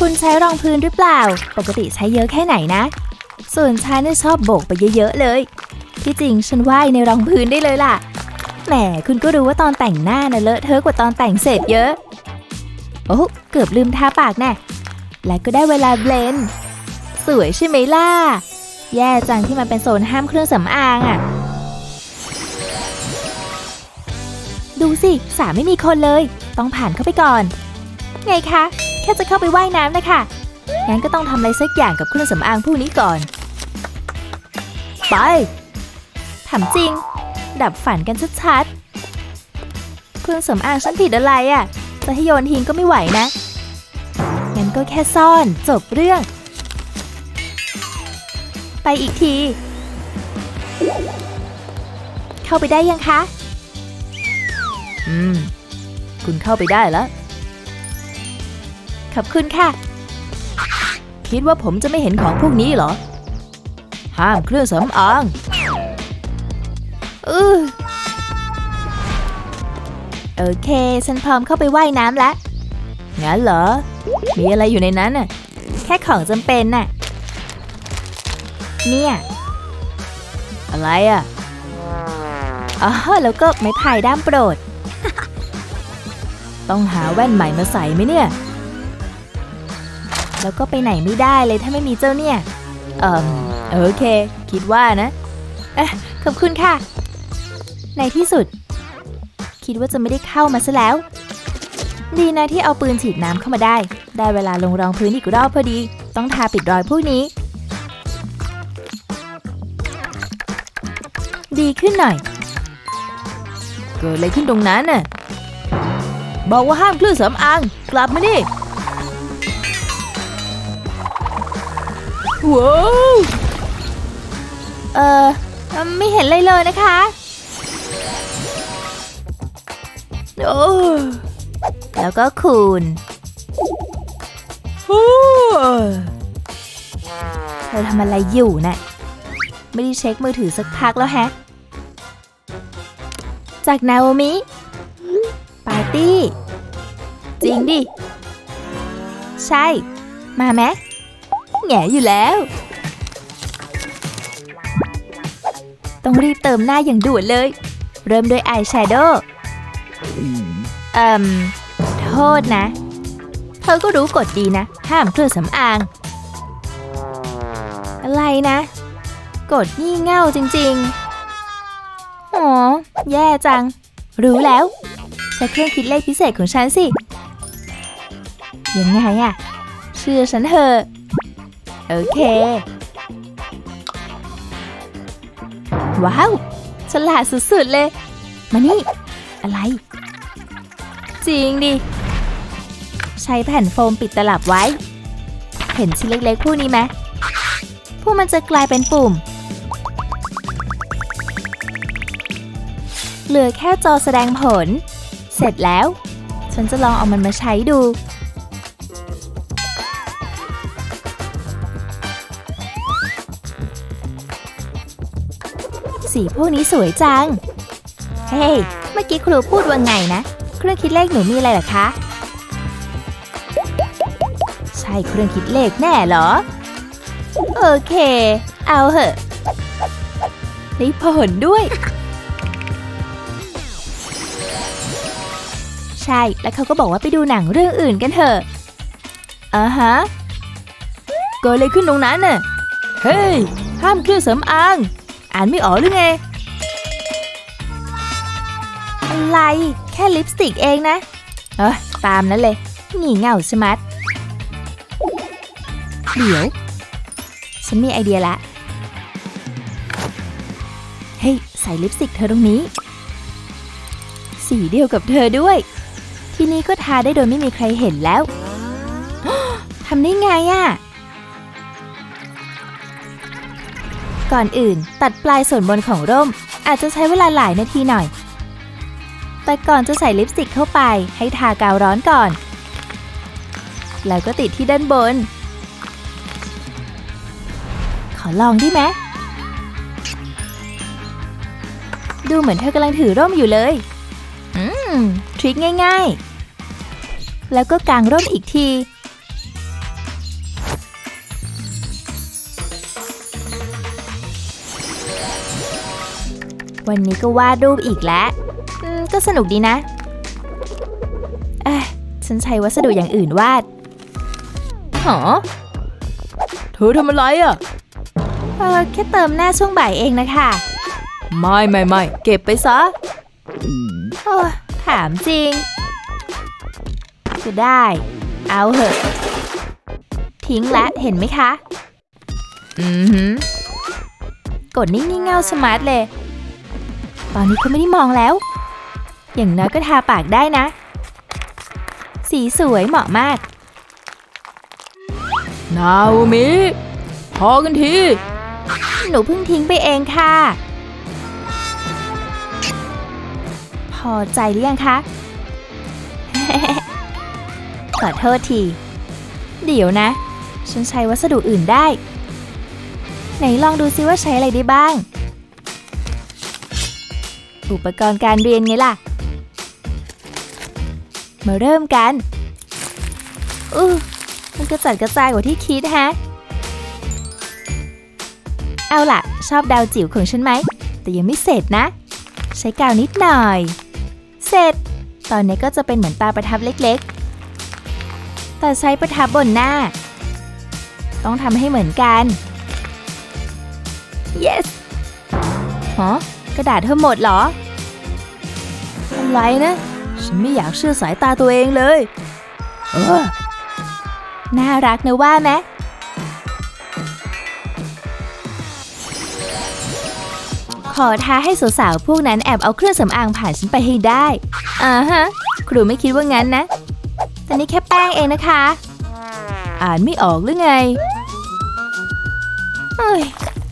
คุณใช้รองพื้นหรือเปล่า ปกติใช้เยอะแค่ไหนนะ ส่วนฉันนี่ชอบโบกไปเยอะๆเลย ที่จริงฉันว่ายในรองพื้นได้เลยล่ะ แหมคุณก็รู้ว่าตอนแต่งหน้าน่ะเลอะเทอะกว่าตอนแต่งเสร็จเยอะ โอ้เกือบลืมทาปากแน่และก็ได้เวลาเบลนด์สวยใช่ไหมล่ะ แย่จังที่มันเป็นโซนห้ามเครื่องสำอางอะ่ะ ดูสิสาไม่มีคนเลย ต้องผ่านเข้าไปก่อน ไงคะ ค่จะเข้าไปว่ายน้ำนะคะงั้นก็ต้องทำอะไรสักอย่างกับเครื่องสำอางพวกนี้ก่อน ไปถามจริง ดับฝันกันชัดๆ เครื่องสำอางฉันผิดอะไรอะ่ะจะให้โยนทิ้งก็ไม่ไหวนะ งั้นก็แค่ซ่อนจบเรื่อง ไปอีกที เข้าไปได้ยังคะ อืม คุณเข้าไปได้แล้ว ขอบคุณค่ะ คิดว่าผมจะไม่เห็นของพวกนี้เหรอ ห้ามเครื่องสำอางอือโอเค ฉันพร้อมเข้าไปว่ายน้ำแล้ว งั้นเหรอ มีอะไรอยู่ในนั้นน่ะ แค่ของจำเป็นน่ะ เนี่ย อะไรอะ อ๋อ แล้วก็ไม้พายด้ามโปรด ต้องหาแว่นใหม่มาใส่ไหมเนี่ย แล้วก็ไปไหนไม่ได้เลยถ้าไม่มีเจ้าเนี่ย เอ่มโอเค คิดว่านะเอ๊ะขอบคุณค่ะ ในที่สุด คิดว่าจะไม่ได้เข้ามาซะแล้ว ดีนะที่เอาปืนฉีดน้ำเข้ามาได้ ได้เวลาลงรองพื้นอีกรอบพอดี ต้องทาปิดรอยพวกนี้ ดีขึ้นหน่อย เกิดอะไรขึ้นตรงนั้นน่ะ บอกว่าห้ามเครื่องสำอาง กลับมานี่ ว้าวเออไม่เห็นเลยเลยนะคะโอ้แล้วก็คูณโอ้เธอทำอะไรอยู่น่ะไม่ได้เช็คมือถือสักพักแล้วแฮะ จากนาโอมิปาร์ตี้ จริงดิ ใช่ มาไหม แง่อยู่แล้ว ต้องรีบเติมหน้าอย่างด่วนเลย เริ่มด้วยอายแชโดว์เอ่มโทษนะ เธอก็รู้กฎดีนะ ห้ามเครื่องสำอาง อะไรนะกดงี่เง่าจริงๆอ๋อแย่จัง รู้แล้ว ใช้เครื่องคิดเลขพิเศษของฉันสิ ยังไงอะเชื่อฉันเถอะ โอเค ว้าวฉลาดสุดๆเลย มานี่ อะไร จริงดิ ใช้แผ่นโฟมปิดตลับไว้ เห็นชิ้นเล็กๆพวกนี้ไหมพวกมันจะกลายเป็นปุ่ม เหลือแค่จอแสดงผล เสร็จแล้ว ฉันจะลองเอามันมาใช้ดู สีพวกนี้สวยจัง เฮ้ยเมื่อกี้ครูพูดว่าไงนะ เครื่องคิดเลขหนูมีอะไรเหรอคะ ใช่เครื่องคิดเลขแน่หรอ โอเค เอาเหอะได้ผลด้วย ใช่ แล้วเขาก็บอกว่าไปดูหนังเรื่องอื่นกันเถอะอ่าฮะเกิดอะไรขึ้นตรงนั้นน่ะ เฮ้ย ห้ามเครื่องสำอาง อ่านไม่ออกหรือไง อะไร แค่ลิปสติกเองนะ เออตามนั้นเลยงี่เง่าชะมัดเดี๋ยว ฉันมีไอเดียละ เฮ้ย ใส่ลิปสติกเธอตรงนี้ สีเดียวกับเธอด้วย ทีนี้ก็ทาได้โดยไม่มีใครเห็นแล้วทำได้ไงอะ่ะ ก่อนอื่น ตัดปลายส่วนบนของร่ม อาจจะใช้เวลาหลายนาทีหน่อย แต่ก่อนจะใส่ลิปสติกเข้าไป ให้ทากาวร้อนก่อน แล้วก็ติดที่ด้านบน ขอลองได้ไหมดูเหมือนเธอกำลังถือร่มอยู่เลย อืม ทริคง่าย ๆ แล้วก็กางร่มอีกที วันนี้ก็วาดรูปอีกแล้วอืมก็สนุกดีนะเอ้ยฉันใช้วัสดุอย่างอื่นวาดหอเธอทำอะไรอะ เออแค่เติมหน้าช่วงบ่ายเองนะคะ ไม่ไม่ไม่เก็บไปซะโอ้ถามจริง ก็ได้ เอาเหอะ ทิ้งละเห็นไหมคะ อือหือกดนิ่งๆเงาสมาร์ทเลย ตอนนี้เขาไม่ได้มองแล้ว อย่างน้อยก็ทาปากได้นะ สีสวยเหมาะมาก นาโอมิพอกันที หนูเพิ่งทิ้งไปเองค่ะ พอใจหรือยังคะ ขอโทษที เดี๋ยวนะ ฉันใช้วัสดุอื่นได้ ไหนลองดูซิว่าใช้อะไรได้บ้าง อุปกรณ์การเรียนไงล่ะ มาเริ่มกัน อู้มันกระจัดกระจายกว่าที่คิดฮะ เอาล่ะ ชอบดาวจิ๋วของฉันไหม แต่ยังไม่เสร็จนะ ใช้กาวนิดหน่อย เสร็จ ตอนนี้ก็จะเป็นเหมือนตาประทับเล็กๆ แต่ใช้ประทับบนหน้า ต้องทำให้เหมือนกัน yes ฮะ กระดาษเธอหมดเหรอ อะไรนะ ฉันไม่อยากเชื่อสายตาตัวเองเลย เออ น่ารักนะว่าไหมขอท้าให้สาวๆ พวกนั้นแอบเอาเครื่องสำอางผ่านฉันไปให้ได้ อ่าฮะ ครูไม่คิดว่างั้นนะ แต่นี่แค่แป้งเองนะคะ อ่านไม่ออกหรือไง เอ้ย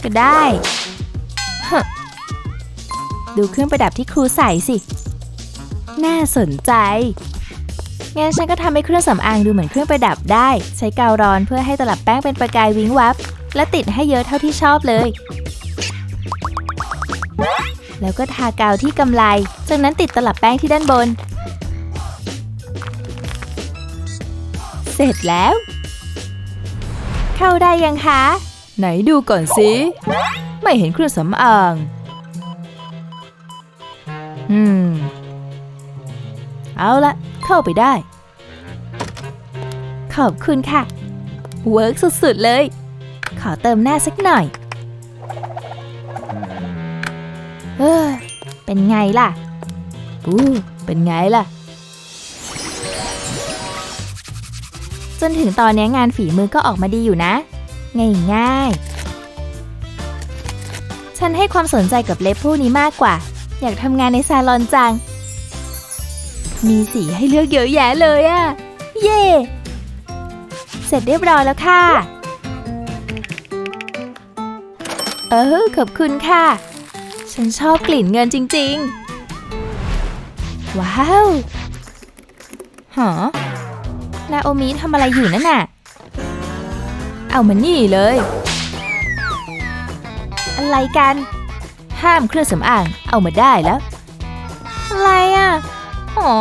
ก็ได้ ดูเครื่องประดับที่ครูใส่สิ น่าสนใจ งั้นฉันก็ทำให้เครื่องสำอางดูเหมือนเครื่องประดับได้ ใช้กาวร้อนเพื่อให้ตลับแป้งเป็นประกายวิงวับ และติดให้เยอะเท่าที่ชอบเลย แล้วก็ทากาวที่กำไล จากนั้นติดตลับแป้งที่ด้านบน เสร็จแล้ว เข้าได้ยังคะ ไหนดูก่อนสิ ไม่เห็นเครื่องสำอาง อืม เอาละเข้าไปได้ ขอบคุณค่ะ เวิร์กสุด ๆ เลย ขอเติมหน้าสักหน่อยเออเป็นไงล่ะ อู้ เป็นไงล่ะ จนถึงตอนนี้งานฝีมือก็ออกมาดีอยู่นะ ง่ายๆ ฉันให้ความสนใจกับเล็บพวกนี้มากกว่า อยากทำงานในซาลอนจัง มีสีให้เลือกเยอะแยะเลยอะเย่เสร็จเรียบร้อยแล้วค่ะ เออขอบคุณค่ะ ฉันชอบกลิ่นเงินจริง ๆ ว้าวหอนาโอมิทำอะไรอยู่นั่นน่ะ เอามานี่เลย อะไรกัน ห้ามเครื่องสำอางเอามาได้แล้ว อะไรอะ อ๋อ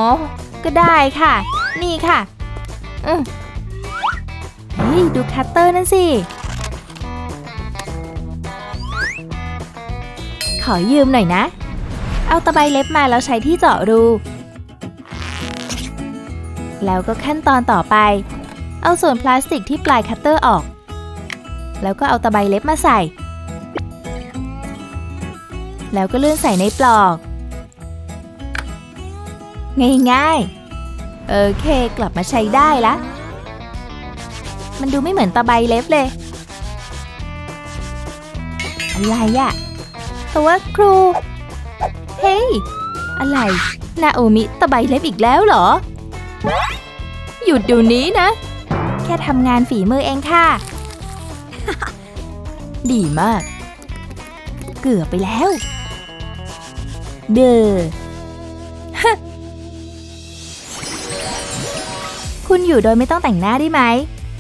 ก็ได้ค่ะ นี่ค่ะ อืมเฮ้ย ดูคัตเตอร์นั่นสิ ขอยืมหน่อยนะ เอาตะไบเล็บมาแล้วใช้ที่เจาะรู แล้วก็ขั้นตอนต่อไป เอาส่วนพลาสติกที่ปลายคัตเตอร์ออก แล้วก็เอาตะไบเล็บมาใส่ แล้วก็เลื่อนใส่ในปลอก ง่ายๆ โอเค กลับมาใช้ได้ละ มันดูไม่เหมือนตะไบเล็บเลย อะไรอะตัวครู เฮ้ย อะไร นาโอมิตะไบเล็บอีกแล้วเหรอ หยุดเดี๋ยวนี้นะ แค่ทำงานฝีมือเองค่ะ ดีมาก เกือบไปแล้ว เด้อฮคุณอยู่โดยไม่ต้องแต่งหน้าได้ไหม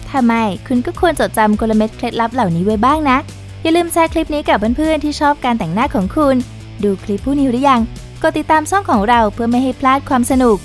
ถ้าไม่คุณก็ควรจดจำกลเม็ดเคล็ดลับเหล่านี้ไว้บ้างนะ อย่าลืมแชร์คลิปนี้กับเพื่อนๆที่ชอบการแต่งหน้าของคุณ ดูคลิปผู้นิวหรือยัง กดติดตามช่องของเราเพื่อไม่ให้พลาดความสนุก